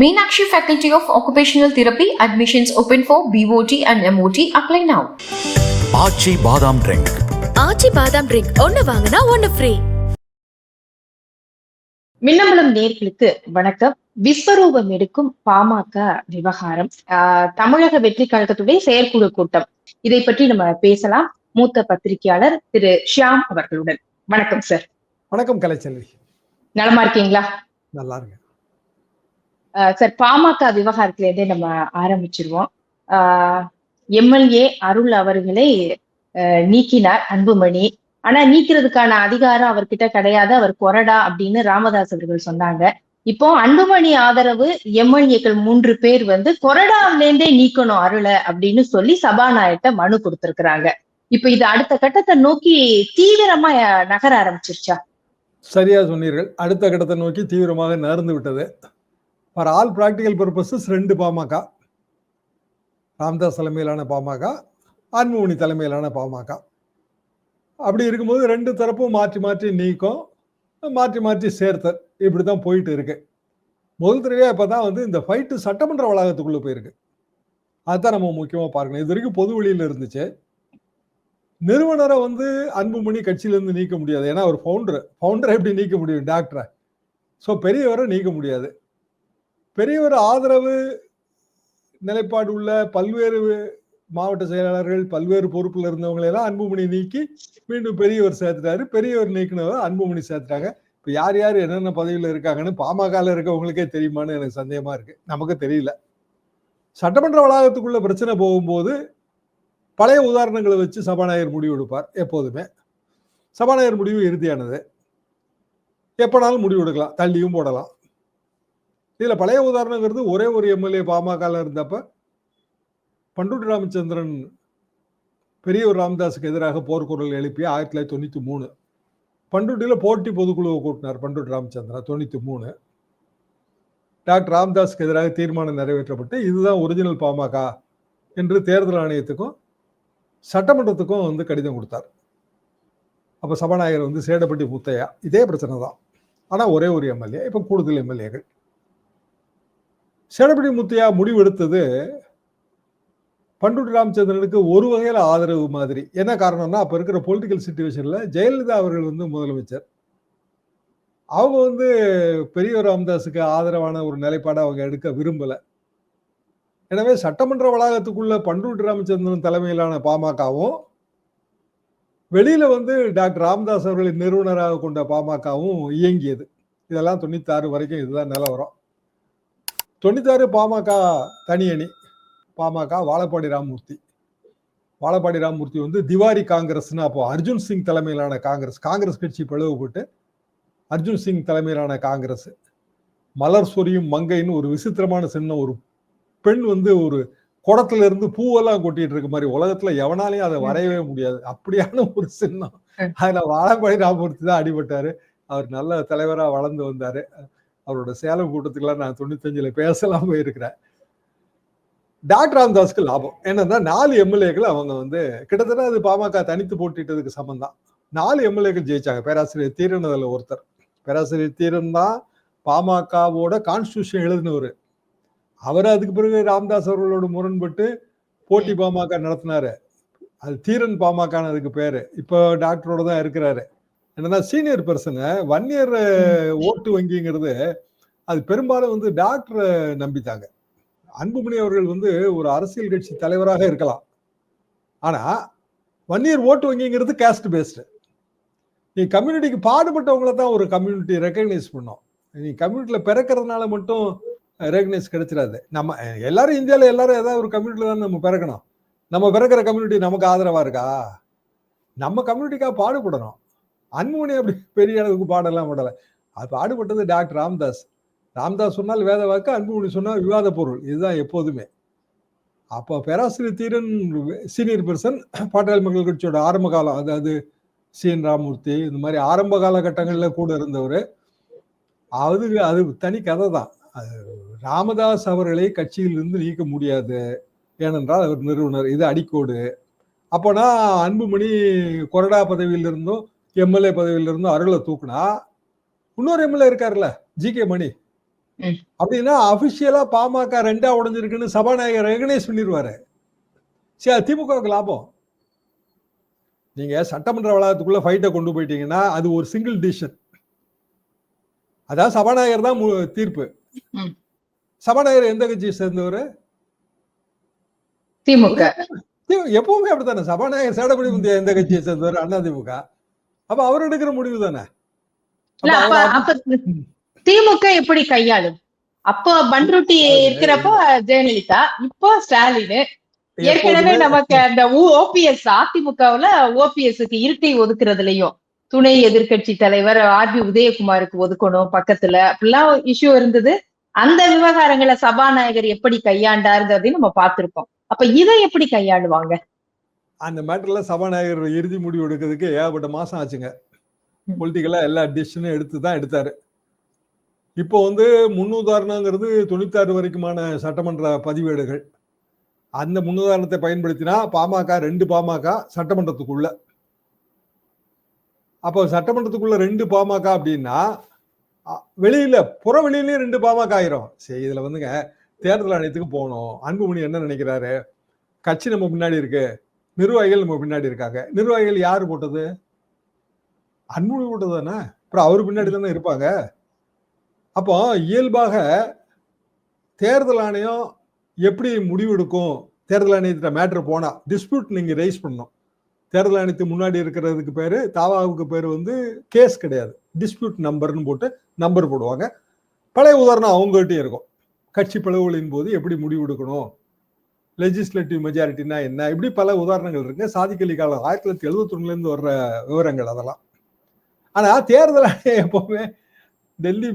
Meenakshi Faculty of Occupational Therapy admissions open for BOT and MOT. Apply now. ஆச்சி பாதாம் drink ஆச்சி பாதாம் drink ஒன்னு வாங்கினா ஒன்னு ஃப்ரீ மின்னம்பலம் நேர்களுக்கு வணக்கம். விஸ்வரூபம் எடுக்கும் பாமக விவகாரம். ஆஹ் தமிழக வெற்றி கழகத்துடைய செயற்குழு கூட்டம். இதை பற்றி நம்ம பேசலாம். மூத்த பத்திரிகையாளர் திரு ஷியாம் அவர்களுடன். வணக்கம் சார். வணக்கம் கலைச்செல்வி. நலமா இருக்கீங்களா? நல்லா இருங்க ஆஹ் சார் பாமக விவகாரத்துல இருந்தே நம்ம ஆரம்பிச்சிருவோம். ஆஹ் எம்எல்ஏ அருள் அவர்களை நீக்கினார் அன்புமணி. ஆனா நீக்கிறதுக்கான அதிகாரம் அவர்கிட்ட கிடையாது. அவர் கொரடா அப்படின்னு ராமதாஸ் அவர்கள் சொன்னாங்க. இப்போ அன்புமணி ஆதரவு எம்எல்ஏக்கள் மூன்று பேர் வந்து கொரடாவிலேருந்தே நீக்கணும் அருளை அப்படின்னு சொல்லி சபாநாயகர்கிட்ட மனு கொடுத்திருக்கிறாங்க. இப்ப இது அடுத்த கட்டத்தை நோக்கி தீவிரமா நகர ஆரம்பிச்சிருச்சா? சரியா சொன்னீர்கள். அடுத்த கட்டத்தை நோக்கி தீவிரமாக நகர்ந்து விட்டது. ஃபார் ஆல் ப்ராக்டிக்கல் பர்பஸஸ் ரெண்டு பாமக. ராம்தாஸ் தலைமையிலான பாமக அன்புமணி தலைமையிலான பாமக. அப்படி இருக்கும்போது ரெண்டு தரப்பும் மாற்றி மாற்றி நீக்கம் மாற்றி மாற்றி சேர்த்தல் இப்படி தான் போயிட்டு இருக்கு. முதல் தடவையாக இப்போ தான் வந்து இந்த ஃபைட்டு சட்டமன்ற வளாகத்துக்குள்ளே போயிருக்கு. அதுதான் நம்ம முக்கியமாக பார்க்கணும். இது வரைக்கும் பொது வெளியில் இருந்துச்சு. நிறுவனரை வந்து அன்புமணி கட்சியிலேருந்து நீக்க முடியாது. ஏன்னா அவர் ஃபவுண்டர் ஃபவுண்டரை எப்படி நீக்க முடியும்? டாக்டரை ஸோ பெரியவரை நீக்க முடியாது. பெரியவர் ஆதரவு நிலைப்பாடு உள்ள பல்வேறு மாவட்ட செயலாளர்கள் பல்வேறு பொறுப்பில் இருந்தவங்களை எல்லாம் அன்புமணி நீக்கி மீண்டும் பெரியவர் சேர்த்துட்டாரு. பெரியவர் நீக்கினவர் அன்புமணி சேர்த்துட்டாங்க. இப்போ யார் யார் என்னென்ன பதவியில் இருக்காங்கன்னு பாமகல இருக்கவங்களுக்கே தெரியுமான்னு எனக்கு சந்தேகமா இருக்கு. நமக்கு தெரியல. சட்டமன்ற வளாகத்துக்குள்ள பிரச்சனை போகும்போது பழைய உதாரணங்களை வச்சு சபாநாயகர் முடிவு எடுப்பார் எப்போதுமே. சபாநாயகர் முடிவு இறுதியானது. எப்போனாலும் முடிவு எடுக்கலாம். தள்ளியும் போடலாம். இதுல பழைய உதாரணங்கிறது ஒரே ஒரு எம்எல்ஏ பாமகல இருந்தப்ப பண்டுட்டி ராமச்சந்திரன் பெரியவர் ராமதாஸுக்கு எதிராக போர்க்குரல் எழுப்பி ஆயிரத்தி தொள்ளாயிரத்தி தொண்ணூற்றி மூணு. பண்டுட்டியில போட்டி பொதுக்குழுவை கூட்டினார் பண்டுட்டி ராமச்சந்திரன் தொண்ணூற்றி மூணு. டாக்டர் ராம்தாஸுக்கு எதிராக தீர்மானம் நிறைவேற்றப்பட்டு இதுதான் ஒரிஜினல் பாமக என்று தேர்தல் ஆணையத்துக்கும் சட்டமன்றத்துக்கும் வந்து கடிதம் கொடுத்தார். அப்போ சபாநாயகர் வந்து சேடப்பட்டி முத்தையா இதே பிரச்சனை தான் ஆனால் ஒரே ஒரு எம்எல்ஏ இப்போ கூடுதல் எம்எல்ஏகள். சேடப்பட்டி முத்தையா முடிவெடுத்தது பண்டுட்டி ராமச்சந்திரனுக்கு ஒரு வகையில் ஆதரவு மாதிரி. என்ன காரணம்னா அப்போ இருக்கிற பொலிட்டிக்கல் சுச்சுவேஷனில் ஜெயலலிதா அவர்கள் வந்து முதலமைச்சர். அவங்க வந்து பெரியவர் ராமதாஸுக்கு ஆதரவான ஒரு நிலைப்பாடை அவங்க எடுக்க விரும்பலை. எனவே சட்டமன்ற வளாகத்துக்குள்ள பண்டூட்டி ராமச்சந்திரன் தலைமையிலான பாமகவும் வெளியில வந்து டாக்டர் ராமதாஸ் அவர்களின் நிறுவனராக கொண்ட பாமகவும் இயங்கியது. இதெல்லாம் தொண்ணூத்தாறு வரைக்கும் இதுதான் நிலவரம். தொண்ணூத்தாறு பாமக தனி அணி. பாமக வாழப்பாடி ராமமூர்த்தி. வாழப்பாடி ராமமூர்த்தி வந்து திவாரி காங்கிரஸ்னு அப்போ அர்ஜுன் சிங் தலைமையிலான காங்கிரஸ். காங்கிரஸ் கட்சி பிளவுபட்டு அர்ஜுன் சிங் தலைமையிலான காங்கிரஸ். மலர் சொரியும் மங்கைன்னு ஒரு விசித்திரமான சின்னம் ஒரு பெண் வந்து ஒரு குடத்துல இருந்து பூவெல்லாம் கொட்டிட்டு இருக்க மாதிரி உலகத்துல எவனாலையும் அதை வரையவே முடியாது. அப்படியான ஒரு சின்னம். அதுல வாழப்பாடி ராமமூர்த்தி தான் அடிபட்டாரு. அவர் நல்ல தலைவரா வளர்ந்து வந்தாரு. அவரோட சேலம் கூட்டத்துக்குலாம் நான் தொண்ணூத்தஞ்சில் பேசலாம் போயிருக்கிறேன். டாக்டர் ராம்தாஸ்க்கு லாபம். என்னன்னா நாலு எம்எல்ஏக்கள் அவங்க வந்து கிட்டத்தட்ட அது பாமக தனித்து போட்டிட்டதுக்கு சமம் தான் நாலு எம்எல்ஏக்கள் ஜெயிச்சாங்க. பேராசிரியர் தீரன் அதில் ஒருத்தர். பேராசிரியர் தீரன் தான் பாமகவோட கான்ஸ்டியூஷன் எழுதினவர். அவர் அதுக்கு பிறகு ராம்தாஸ் அவர்களோட முரண்பட்டு போட்டி பாமக நடத்தினாரு. அது தீரன் பாமக அதுக்கு இப்போ டாக்டரோட தான் இருக்கிறாரு. என்னன்னா சீனியர் பர்சனை ஒன் இயர் ஓட்டு வங்கிங்கிறது அது பெரும்பாலும் வந்து டாக்டரை நம்பித்தாங்க. அன்புமணி அவர்கள் வந்து ஒரு அரசியல் கட்சி தலைவராக இருக்கலாம். ஆனா ஒன் இயர் ஓட்டு வங்கிங்கிறது கேஸ்ட் பேஸ்டு நீ கம்யூனிட்டிக்கு பாடுபட்டவங்கள தான் ஒரு கம்யூனிட்டி ரெக்கக்னைஸ் பண்ணும். நீ கம்யூனிட்டியில பிறக்கிறதுனால மட்டும் ரெகனைஸ் கிடைச்சிடாது. நம்ம எல்லாரும் இந்தியாவில் எல்லாரும் ஏதாவது ஒரு கம்யூனிட்டில தான் நம்ம பிறக்கணும். நம்ம பிறக்கிற கம்யூனிட்டி நமக்கு ஆதரவா இருக்கா? நம்ம கம்யூனிட்டிக்காக பாடுபடணும். அன்புமணி அப்படி பெரிய அளவுக்கு பாடலாம் பாடலை அது பாடுபட்டது டாக்டர் ராம்தாஸ். ராம்தாஸ் சொன்னால் வேத வாக்கு அன்புமணி சொன்னால் விவாத பொருள். இதுதான் எப்போதுமே. அப்போ பேராசிரியர் தீரன் சீனியர் பர்சன் பாட்டாளி மக்கள் கட்சியோட ஆரம்ப காலம் அதாவது சி. என். ராமூர்த்தி இந்த மாதிரி ஆரம்ப காலகட்டங்களில் கூட இருந்தவர். அது அது தனி கதை தான். அது ராமதாஸ் அவர்களை கட்சியிலிருந்து நீக்க முடியாது. ஏனென்றால் அவர் நிறுவனர். இது அடிக்கோடு. அப்போனா அன்புமணி கொரடா பதவியில் இருந்தும் எம்எல்ஏ பதவியில் இருந்தும் அருளை தூக்குனா இன்னொரு எம்எல்ஏ இருக்காருல்ல ஜி கே மணி. அப்படின்னா அபிஷியலா பாமக ரெண்டா உடைஞ்சிருக்குன்னு சபாநாயகர் ரெகனைஸ் பண்ணிடுவாரு சரி திமுகவுக்கு லாபம். நீங்க சட்டமன்ற வளாகத்துக்குள்ள ஃபைட்டை கொண்டு போயிட்டீங்கன்னா அது ஒரு சிங்கிள் டிசிஷன் அதாவது சபாநாயகர் தான் தீர்ப்பு. சபாநாயகர் எந்த கட்சியை சேர்ந்தவர்? திமுக. எப்பவுமே அப்படித்தானே? சபாநாயகர் சேடபடி முந்தைய எந்த கட்சியை சேர்ந்தவர்? அண்ணா திமுக. அப்ப அவர் எடுக்கிற முடிவு தானே? திமுக எப்படி கையாளும்? அப்போ பன்ருட்டி இருக்கிறப்போ ஜெயலலிதா இப்போ ஸ்டாலின். ஏற்கனவே நமக்கு அந்த ஓபிஎஸ் அதிமுகவுல ஓபிஎஸ்க்கு இருக்கை ஒதுக்குறதுலயும் துணை எதிர்க்கட்சி தலைவர் ஆர் பி உதயகுமாருக்கு ஒதுக்கணும் பக்கத்துல. அப்படிலாம் இஷ்யூ இருந்தது. அந்த விவகாரங்களை சபாநாயகர் எப்படி கையாண்டாருங்கிறதையும் நம்ம பார்த்திருக்கோம். அப்ப இதை எப்படி கையாளுவாங்க? அந்த மேட்டர்ல சபாநாயகர் இறுதி முடிவு எடுக்கிறதுக்கு ஏகப்பட்ட மாசம் ஆச்சுங்க. பொலிட்டிக்கலா எல்லா டிசிஷனும் எடுத்து தான் எடுத்தாரு. இப்போ வந்து முன்னுதாரணங்கிறது தொண்ணூத்தாறு வரைக்குமான சட்டமன்ற பதிவேடுகள். அந்த முன்னுதாரணத்தை பயன்படுத்தினா பாமக ரெண்டு பாமக சட்டமன்றத்துக்குள்ள. அப்போ சட்டமன்றத்துக்குள்ள ரெண்டு பாமக அப்படின்னா வெளியில புற வெளியிலயும் ரெண்டு பாமக ஆயிரும். சரி இதுல வந்துங்க தேர்தல் ஆணையத்துக்கு போகணும். அன்புமணி என்ன நினைக்கிறாரு? கட்சி நம்ம பின்னாடி இருக்கு. நிர்வாகிகள் நம்ம பின்னாடி இருக்காங்க. நிர்வாகிகள் யார் போட்டது? அன்புமணி போட்டது தானே அப்புறம் அவர் பின்னாடி தானே இருப்பாங்க. அப்போ இயல்பாக தேர்தல் ஆணையம் எப்படி முடிவெடுக்கும் தேர்தல் ஆணையத்திட்ட மேட்ரு போனால் டிஸ்பியூட் நீங்கள் ரைஸ் பண்ணணும். தேர்தல் ஆணையத்துக்கு முன்னாடி இருக்கிறதுக்கு பேர் தாவாவுக்கு பேர் வந்து கேஸ் கிடையாது. டிஸ்பியூட் நம்பர்னு போட்டு நம்பர் போடுவாங்க. பழைய உதாரணம் அவங்ககிட்டயும் இருக்கும். கட்சி பிளவுகளின் போது எப்படி முடிவெடுக்கணும் லெஜிஸ்லேட்டிவ் மெஜாரிட்டினா என்ன? இப்படி பல உதாரணங்கள் இருக்கு. சாதிக்கலி காலம் ஆயிரத்தி தொள்ளாயிரத்தி எழுபத்தி வர்ற விவரங்கள் அதெல்லாம். ஆனால் தேர்தல் ஆணையம் எப்போவுமே டெல்லி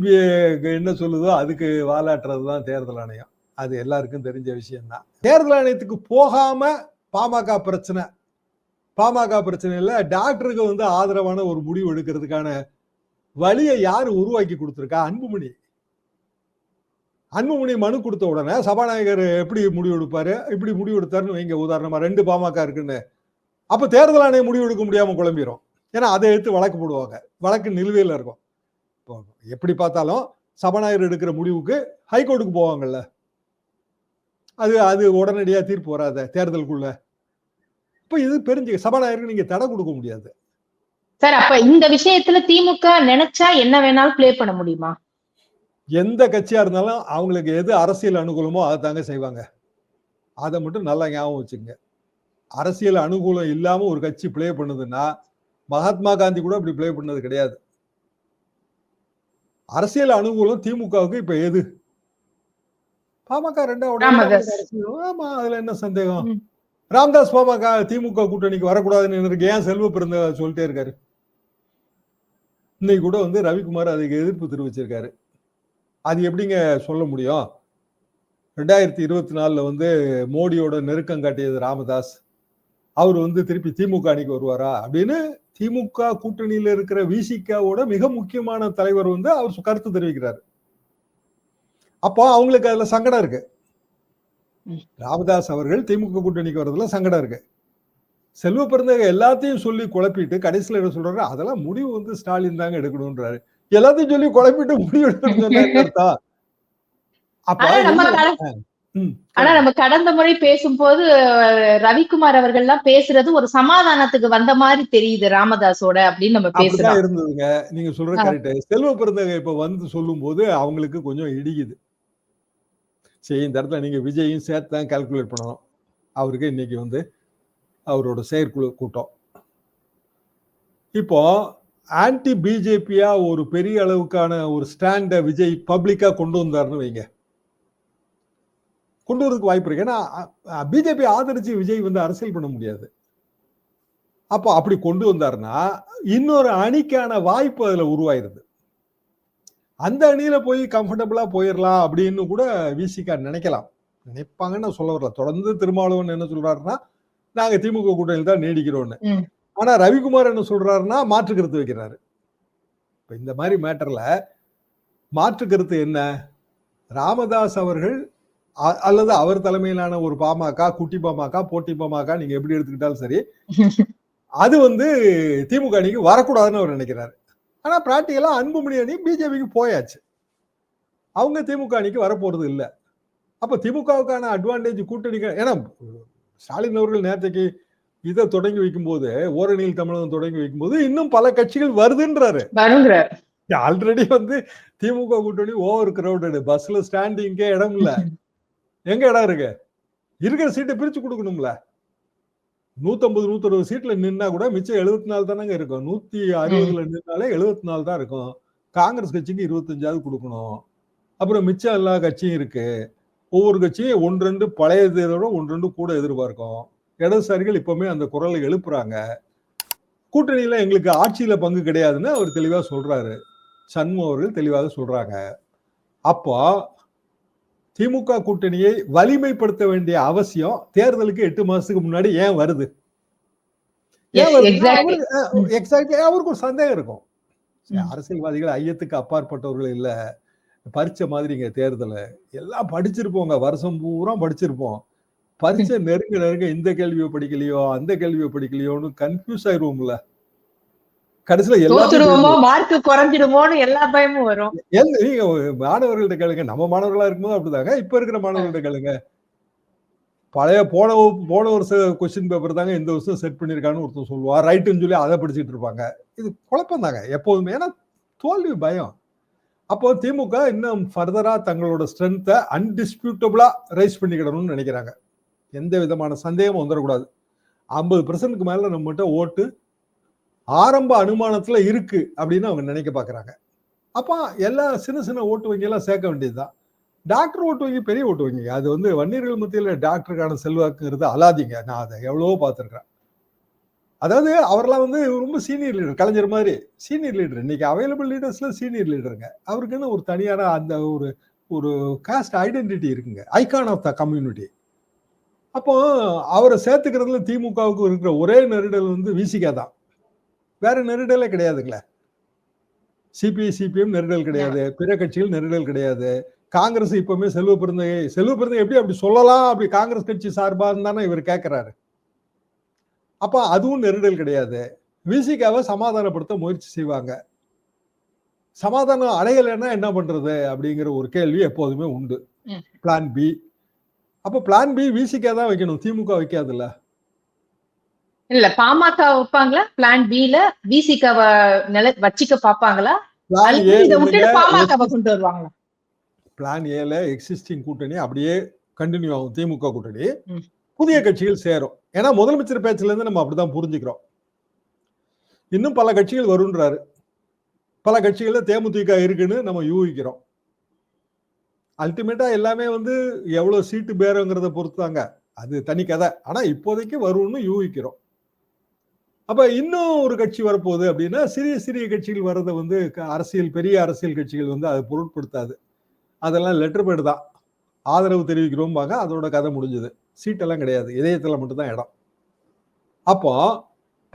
என்ன சொல்லுதோ அதுக்கு வாலாட்டுறது தான் தேர்தல் ஆணையம். அது எல்லாருக்கும் தெரிஞ்ச விஷயம்தான். தேர்தல் ஆணையத்துக்கு போகாம பாமக பிரச்சனை. பாமக பிரச்சனை டாக்டருக்கு வந்து ஆதரவான ஒரு முடிவு எடுக்கிறதுக்கான வழியை யார் உருவாக்கி கொடுத்துருக்கா? அன்புமணி. அன்புமணி மனு கொடுத்த உடனே சபாநாயகர் எப்படி முடிவு எடுப்பாரு? இப்படி முடிவு எடுத்தாருன்னு வைங்க உதாரணமா ரெண்டு பாமக இருக்குன்னு. அப்ப தேர்தல் ஆணையம் முடிவு எடுக்க முடியாம குழம்பிரும். ஏன்னா அதை எடுத்து வழக்கு போடுவாங்க. வழக்கு நிலுவையில் இருக்கும். இப்போ எப்படி பார்த்தாலும் சபாநாயகர் எடுக்கிற முடிவுக்கு ஹைகோர்ட்டுக்கு போவாங்கல்ல. அது அது உடனடியா தீர்ப்பு வராத தேர்தலுக்குள்ள. இப்போ இது பெருஞ்சு சபாநாயகருக்கு நீங்க தடை கொடுக்க முடியாது. சார் அப்ப இந்த விஷயத்துல திமுக நினைச்சா என்ன வேணாலும் ப்ளே பண்ண முடியுமா? எந்த கட்சியா இருந்தாலும் அவங்களுக்கு எது அரசியல் அனுகூலமோ அதை தாங்க செய்வாங்க. அதை மட்டும் நல்லா ஞாபகம் வச்சுங்க அரசியல் அனுகூலம் இல்லாம ஒரு கட்சி ப்ளே பண்ணுதுன்னா மகாத்மா காந்தி கூட அப்படி ப்ளே பண்ணது கிடையாது. அரசியல் அனுகூலம் திமுகவுக்கு இப்ப எது? பாமக ரெண்டா உடனே ராமதாஸ். அரசியல். ஆமா அதுல என்ன சந்தேகம். ராமதாஸ் பாமக திமுக கூட்டணிக்கு வரக்கூடாதுன்னு ஏன் செல்வ பிறந்த சொல்லிட்டே இருக்காரு? இன்னைக்கு கூட வந்து ரவிக்குமார் அதுக்கு எதிர்ப்பு தெரிவிச்சிருக்காரு. அது எப்படிங்க சொல்ல முடியும்? ரெண்டாயிரத்தி இருபத்தி நாலுல வந்து மோடியோட நெருக்கம் காட்டியது ராமதாஸ். அவர் வந்து திருப்பி திமுக அணிக்கு வருவாரா அப்படின்னு திமுக கூட்டணியில இருக்கிற விசிகாவோட மிக முக்கியமான தலைவர் வந்து அவர் கருத்து தெரிவிக்கிறார். அப்போ அவங்களுக்கு அதுல சங்கடம் இருக்கு. ராமதாஸ் அவர்கள் திமுக கூட்டணிக்கு வர்றதுல சங்கடம் இருக்கு. செல்வ பிறந்தக எல்லாத்தையும் சொல்லி குழப்பிட்டு கடைசியில என்ன சொல்றாரு? அதெல்லாம் முடிவு வந்து ஸ்டாலின் தாங்க எடுக்கணும்ன்றாரு. எல்லாத்தையும் சொல்லி குழப்பிட்டு முடிவு எடுக்கணும்னு சொன்னா என்ன அர்த்தம்? அப்ப ஆனா நம்ம கடந்த முறை பேசும்போது ரவிக்குமார் அவர்கள் எல்லாம் பேசுறது ஒரு சமாதானத்துக்கு வந்த மாதிரி தெரியுது ராமதாஸோட அப்படின்னு நம்ம பேசுறோம் இருந்ததுங்க. நீங்க சொல்ற. கரெக்ட் செல்வ பிறந்தக இப்ப வந்து சொல்லும் போது அவங்களுக்கு கொஞ்சம் இடிக்குது. சரி இந்த இடத்துல நீங்க விஜயும் சேர்த்து தான் கால்குலேட் பண்ணணும். அவருக்கு இன்னைக்கு வந்து அவரோட செயற்குழு கூட்டம். இப்போ ஆன்டி பிஜேபியா ஒரு பெரிய அளவுக்கான ஒரு ஸ்டாண்ட விஜய் பப்ளிக்கா கொண்டு வந்தாருன்னு வைங்க. கொண்டு வரதுக்கு வாய்ப்பு இருக்கு. ஏன்னா பிஜேபி ஆதரிச்சு விஜய் வந்து அரசியல் பண்ண முடியாது. அப்போ அப்படி கொண்டு வந்தாருன்னா இன்னொரு அணிக்கான வாய்ப்பு அதுல உருவாயிருது. அந்த அணியில போய் கம்ஃபர்டபுளா போயிடலாம் அப்படின்னு கூட விசிகா நினைக்கலாம். நினைப்பாங்கன்னு நான் சொல்ல வரல. தொடர்ந்து திருமாவளவன் என்ன சொல்றாருன்னா நாங்க திமுக கூட்டணியில் தான் நீடிக்கிறோம்னு. ஆனா ரவிக்குமார் என்ன சொல்றாருன்னா மாற்று கருத்து வைக்கிறாரு. இப்ப இந்த மாதிரி மேட்டர்ல மாற்று கருத்து என்ன? ராமதாஸ் அவர்கள் அல்லது அவர் தலைமையிலான ஒரு பாமக குட்டி பாமக போட்டி பாமக நீங்க எப்படி எடுத்துக்கிட்டாலும் சரி அது வந்து திமுக அணிக்கு வரக்கூடாதுன்னு அவர் நினைக்கிறாரு. ஆனா பிராக்டிகலா அன்புமணி அணி பிஜேபிக்கு போயாச்சு. அவங்க திமுக அணிக்கு வரப்போறது இல்ல. அப்ப திமுகவுக்கான அட்வான்டேஜ் கூட்டணிக்கு ஏன்னா ஸ்டாலின் அவர்கள் நேரத்தைக்கு இதை தொடங்கி வைக்கும்போது ஓரணியில் தமிழகம் தொடங்கி வைக்கும்போது இன்னும் பல கட்சிகள் வருதுன்றாரு. ஆல்ரெடி வந்து திமுக கூட்டணி ஓவர் கிரௌடடு பஸ்ல ஸ்டாண்டிங்கே இடம் இல்ல. எங்க இடம் இருக்கு? இருக்கிற சீட்டை பிரிச்சு கொடுக்கணும்ல. நூத்தம்பது நூத்தி அறுபது சீட்ல நின்னா கூட மிச்சம் எழுபத்தி நாலு தானங்க இருக்கும். நூத்தி அறுபதுல நின்னாலே எழுபத்தி நாலு தான் இருக்கும். காங்கிரஸ் கட்சிக்கு இருபத்தஞ்சாவது கொடுக்கணும். அப்புறம் மிச்சம் எல்லா கட்சியும் இருக்கு. ஒவ்வொரு கட்சியும் ஒன்று ரெண்டு பழைய இதோட ஒன்று ரெண்டு கூட எதிர்பார்க்கும். இடதுசாரிகள் இப்பவுமே அந்த குரலை எழுப்புறாங்க. கூட்டணியில எங்களுக்கு ஆட்சியில பங்கு கிடையாதுன்னு அவர் தெளிவா சொல்றாரு. சண்முகம் அவர்கள் தெளிவாக சொல்றாங்க. அப்போ திமுக கூட்டணியை வலிமைப்படுத்த வேண்டிய அவசியம் தேர்தலுக்கு எட்டு மாசத்துக்கு முன்னாடி ஏன் வருது. எக்ஸாக்ட்லி அவருக்கு ஒரு சந்தேகம் இருக்கும். அரசியல்வாதிகள் ஐயத்துக்கு அப்பாற்பட்டவர்கள் இல்ல. பரிச்சை மாதிரிங்க தேர்தலை. எல்லாம் படிச்சிருப்போங்க. வருஷம் பூரா படிச்சிருப்போம். பரீட்சை நெருங்க நெருங்க இந்த கேள்வியை படிக்கலையோ அந்த கேள்வியை படிக்கலையோன்னு கன்ஃபியூஸ் ஆயிருவோம்ல. கடைசியில எல்லாத்தையும் மார்க் குறைஞ்சிடுமோன்னு எல்லா பயமும் வரும். நீங்க மாணவர்கள்ட்ட கேளுங்க. நம்ம மாணவர்களா இருக்கும்போது அப்படிதாங்க. இப்ப இருக்கிற மாணவர்கள்ட்ட கேளுங்க. பழைய போன போன வருஷ கொஸ்டின் பேப்பர் தாங்க இந்த வருஷம் செட் பண்ணிருக்கான்னு ஒருத்தர் சொல்லுவா ரைட்டுன்னு சொல்லி அதை படிச்சுட்டு இருப்பாங்க. இது குழப்பம் தாங்க எப்போதுமே. ஏன்னா தோல்வி பயம். அப்போ திமுக இன்னும் ஃபர்தரா தங்களோட ஸ்ட்ரென்த்தை அன்டிஸ்பியூட்டபிளா ரைஸ் பண்ணிக்கிடணும்னு நினைக்கிறாங்க. எந்த விதமான சந்தேகமும் வந்துடக்கூடாது ஐம்பது பர்சன்ட்க்கு மேலே நம்மகிட்ட ஓட்டு ஆரம்ப அனுமானத்தில் இருக்கு அப்படின்னு அவங்க நினைக்க பார்க்குறாங்க அப்போ எல்லா சின்ன சின்ன ஓட்டு வங்கியெல்லாம் சேர்க்க வேண்டியது தான் டாக்டர் ஓட்டு வங்கி பெரிய ஓட்டு வங்கி. அது வந்து வன்னியர்கள் மத்தியில் டாக்டருக்கான செல்வாக்குங்கிறது அலாதிங்க. நான் அதை எவ்வளவோ பார்த்துருக்குறேன். அதாவது அவரெல்லாம் வந்து ரொம்ப சீனியர் லீடர் கலைஞர் மாதிரி சீனியர் லீடர் இன்னைக்கு அவைலபிள் லீடர்ஸ்ல சீனியர் லீடருங்க அவருக்குன்னு ஒரு தனியான அந்த ஒரு ஒரு காஸ்ட் ஐடென்டிட்டி இருக்குங்க. ஐகான் ஆஃப் த கம்யூனிட்டி அப்போ அவரை சேர்த்துக்கிறதுல திமுகவுக்கு இருக்கிற ஒரே நெருடல் வந்து விசிகா தான். வேற நெருடலே கிடையாதுங்களே. சிபிஐ சிபிஎம் நெருடல் கிடையாது. பிற கட்சிகள் நெருடல் கிடையாது. காங்கிரஸ் இப்பவுமே செல்வ பெருந்தகை செல்வ பெருந்தகை எப்படி அப்படி சொல்லலாம்? அப்படி காங்கிரஸ் கட்சி சார்பா தானே இவர் கேட்கிறாரு அப்ப அதுவும் நெருடல் கிடையாது. விசிகாவை சமாதானப்படுத்த முயற்சி செய்வாங்க. சமாதானம் அடையலைன்னா என்ன பண்றது? அப்படிங்கிற ஒரு கேள்வி எப்போதுமே உண்டு. பிளான் பி அப்ப பிளான் பி விசிகா தான் வைக்கணும். திமுக வைக்காதுல்ல? இல்ல பாமக வைப்பாங்களா? பிளான் பி ல விசிகாவ நில வச்சிக்க பாப்பாங்களா பிளான் ஏல எக்ஸிஸ்டிங் கூட்டணி அப்படியே கண்டினியூ ஆகும். திமுக கூட்டணி. புதிய கட்சிகள் சேரும். ஏன்னா முதலமைச்சர் பேச்சுல இருந்து நம்ம அப்படிதான் புரிஞ்சுக்கிறோம். இன்னும் பல கட்சிகள் வருன்றாரு பல கட்சிகள்ல தேமுதிக இருக்குன்னு நம்ம யூகிக்கிறோம். அல்டிமேட்டா எல்லாமே வந்து எவ்வளவு சீட்டு பேரங்கிறத பொறுத்தாங்க அது தனி கதை. ஆனா இப்போதைக்கு வரும்னு யூகிக்கிறோம். அப்ப இன்னும் ஒரு கட்சி வரப்போகுது அப்படின்னா சிறிய சிறிய கட்சிகள் வர்றதை வந்து க- அரசியல் பெரிய அரசியல் கட்சிகள் வந்து அதை பொருட்படுத்தாது. அதெல்லாம் லெட்டர் பேடு தான். ஆதரவு தெரிவிக்கிறோம்பாங்க அதோட கதை முடிஞ்சது. சீட்டெல்லாம் கிடையாது. இதயத்தில் மட்டும்தான் இடம். அப்போ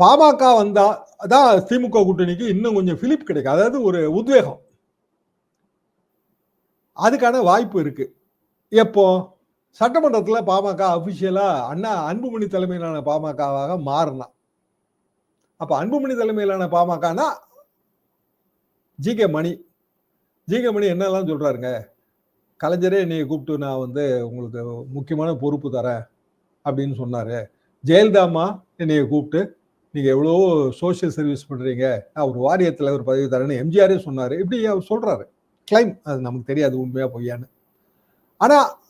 பாமக வந்தா தான் திமுக கூட்டணிக்கு இன்னும் கொஞ்சம் ஃபிலிப் கிடைக்கும். அதாவது ஒரு உத்வேகம். அதுக்கான வாய்ப்பு இருக்கு. எப்போ? சட்டமன்றத்தில் பாமக அபிஷியலா அண்ணா அன்புமணி தலைமையிலான பாமகவாக மாறினா. அப்ப அன்புமணி தலைமையிலான பாமகனா G K Mani. G K Mani என்னெல்லாம் சொல்றாருங்க? கலைஞரே என்னையை கூப்பிட்டு நான் வந்து உங்களுக்கு முக்கியமான பொறுப்பு தரேன் அப்படின்னு சொன்னாரு. ஜெயலலிதாமா என்னையை கூப்பிட்டு நீங்கள் எவ்வளோ சோஷியல் சர்வீஸ் பண்ணுறீங்க நான் ஒரு வாரிய தலைவர் பதவி தரேன்னு எம்ஜிஆரே சொன்னார். இப்படி அவர் சொல்கிறாரு கிளைம் அது நமக்கு தெரியாது உண்மையா பொய்யான்னு. ஆனா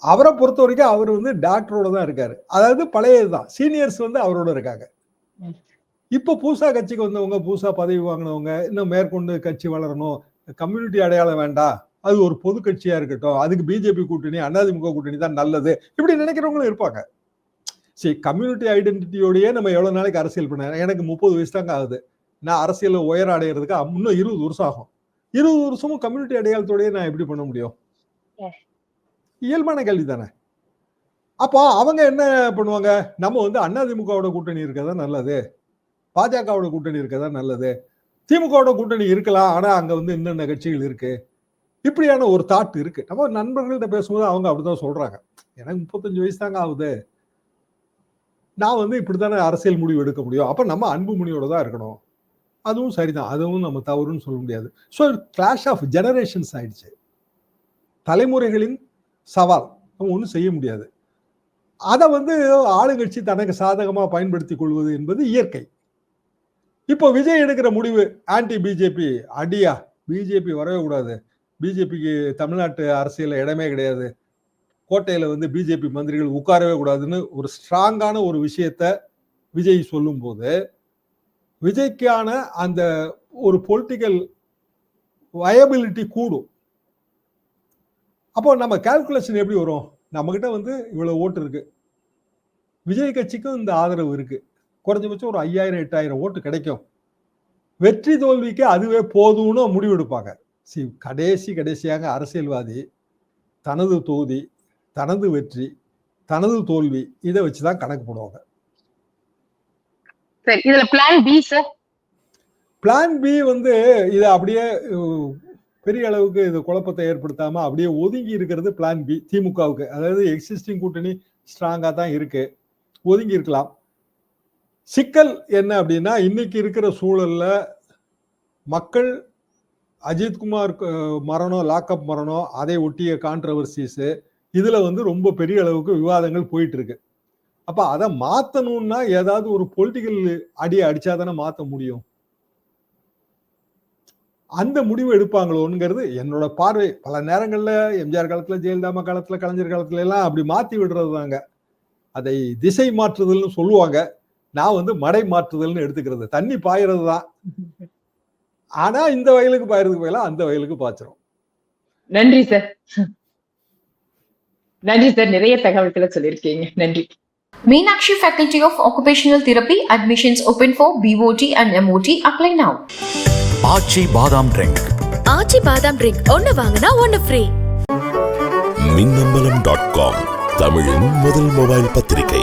அவரை பொறுத்த வரைக்கும் அவர் வந்து டாக்டரோட தான் இருக்காரு. அதாவது பழையதுதான். சீனியர்ஸ் வந்து அவரோட இருக்காங்க. இப்போ பூசா கட்சிக்கு வந்தவங்க பூசா பதவி வாங்கினவங்க இன்னும் மேற்கொண்டு கட்சி வளரணும் கம்யூனிட்டி அடையாளம் வேண்டாம். அது ஒரு பொது கட்சியா இருக்கட்டும் அதுக்கு பிஜேபி கூட்டணி அதிமுக கூட்டணி தான் நல்லது இப்படி நினைக்கிறவங்களும் இருப்பாங்க. சரி கம்யூனிட்டி ஐடென்டிட்டியோடயே நம்ம எவ்வளவு நாளைக்கு அரசியல் பண்ண எனக்கு முப்பது வயசு தாங்க ஆகுது. நான் அரசியல்ல உயர அடையிறதுக்கு அம்~ இன்னும் இருபது வருஷம் ஆகும். இருபது வருஷமும் கம்யூனிட்டி அடையாளத்தோடயே நான் எப்படி பண்ண முடியும். இயல்பான கேள்வி தானே. அப்போ அவங்க என்ன பண்ணுவாங்க? நம்ம வந்து அதிமுகவோட கூட்டணி இருக்கதா நல்லது. பாஜகவோட கூட்டணி இருக்கதா நல்லது. திமுகவோட கூட்டணி இருக்கலாம் ஆனா அங்க வந்து என்னென்ன கட்சிகள் இருக்கு? இப்படியான ஒரு தாட் இருக்கு. நம்ம நண்பர்கள்ட்ட பேசும்போது அவங்க அப்படிதான் சொல்றாங்க. எனக்கு முப்பத்தஞ்சு வயசு தாங்க ஆகுது. நான் வந்து இப்படித்தானே அரசியல் முடிவு எடுக்க முடியும். அப்ப நம்ம அன்புமணியோட தான் இருக்கணும். அதுவும் சரிதான். அதுவும் நம்ம தவறுன்னு சொல்ல முடியாது. ஸோ கிளாஷ் ஆஃப் ஜெனரேஷன்ஸ் ஆயிடுச்சு. தலைமுறைகளின் சவால். நம்ம ஒன்றும் செய்ய முடியாது. அதை வந்து ஆளுங்கட்சி தனக்கு சாதகமாக பயன்படுத்திக் கொள்வது என்பது இயற்கை. இப்போ விஜய் எடுக்கிற முடிவு ஆன்டி பிஜேபி அடியா பிஜேபி வரவே கூடாது. பிஜேபிக்கு தமிழ்நாட்டு அரசியலில் இடமே கிடையாது. கோட்டையில் வந்து பிஜேபி மந்திரிகள் உட்காரவே கூடாதுன்னு ஒரு ஸ்ட்ராங்கான ஒரு விஷயத்த விஜய் சொல்லும்போது விஜய்க்கான அந்த ஒரு பொலிட்டிக்கல் வயபிலிட்டி கூடும். அப்போ நம்ம கால்குலேஷன் எப்படி வரும்? நம்மக்கிட்ட வந்து இவ்வளோ ஓட்டு இருக்கு. விஜய் கட்சிக்கும் இந்த ஆதரவு இருக்கு. குறைஞ்சபட்சம் ஒரு ஐயாயிரம் எட்டாயிரம் ஓட்டு கிடைக்கும். வெற்றி தோல்விக்கு அதுவே போதும்னு முடிவெடுப்பாங்க. சி கடைசி கடைசியாக அரசியல்வாதி தனது தொகுதி தனது வெற்றி தனது தோல்வி இதை வச்சு தான் கணக்கு போடுவாங்க. சரி இதுல plan B sir plan B வந்து இது அப்படியே பெரிய அளவுக்கு இது குழப்பத்தை ஏற்படுத்தாம அப்படியே ஒதுங்கி இருக்கிறது பிளான் பி திமுகவுக்கு. அதாவது எக்ஸிஸ்டிங் கூட்டணி ஸ்ட்ராங்கா தான் இருக்கு. ஒதுங்கி இருக்கலாம். சிக்கல் என்ன அப்படின்னா இன்னைக்கு இருக்கிற சூழல்ல மக்கள் அஜித்குமார் மரணம் லாக்அப் மரணம் அதை ஒட்டிய கான்ட்ரவர்சிஸ் இதுல வந்து ரொம்ப பெரிய அளவுக்கு விவாதங்கள் போயிட்டு இருக்கு. அப்ப அதை மாத்தணும்னா ஏதாவது ஒரு பொலிட்டிக்கல் அடியை அடிச்சாதானே மாத்த முடியும்? அந்த முடிவு எடுப்பாங்களோங்கிறது என்னோட பார்வை. பல நேரங்கள்ல எம்ஜிஆர் காலத்துல ஜெயலலிதா காலத்துல கலைஞர் காலத்துல எல்லாம் அப்படி மாத்தி விடுறது தாங்க அதை திசை மாற்றுதல்னு சொல்லுவாங்க. நான் வந்து மடை மாற்றுதல்னு எடுத்துக்கிறது. தண்ணி பாயறது தான். ஆனா இந்த வயலுக்கு பாயறதுக்கு பதிலா அந்த வயலுக்கு பாய்ச்சிரும். நன்றி சார். நன்றி சார். நிறைய தகவல்களை சொல்லியிருக்கீங்க. நன்றி. Meenakshi Faculty of Occupational Therapy admissions open for BOT and MOT. Apply now. ஆச்சி பாதாம் ட்ரிங்க் ஆச்சி பாதாம் ட்ரிங்க் ஒன்னு வாங்கினா ஒன்னு ஃப்ரீ மின்னம்பலம் டாட் காம் தமிழின் முதல் மொபைல் பத்திரிகை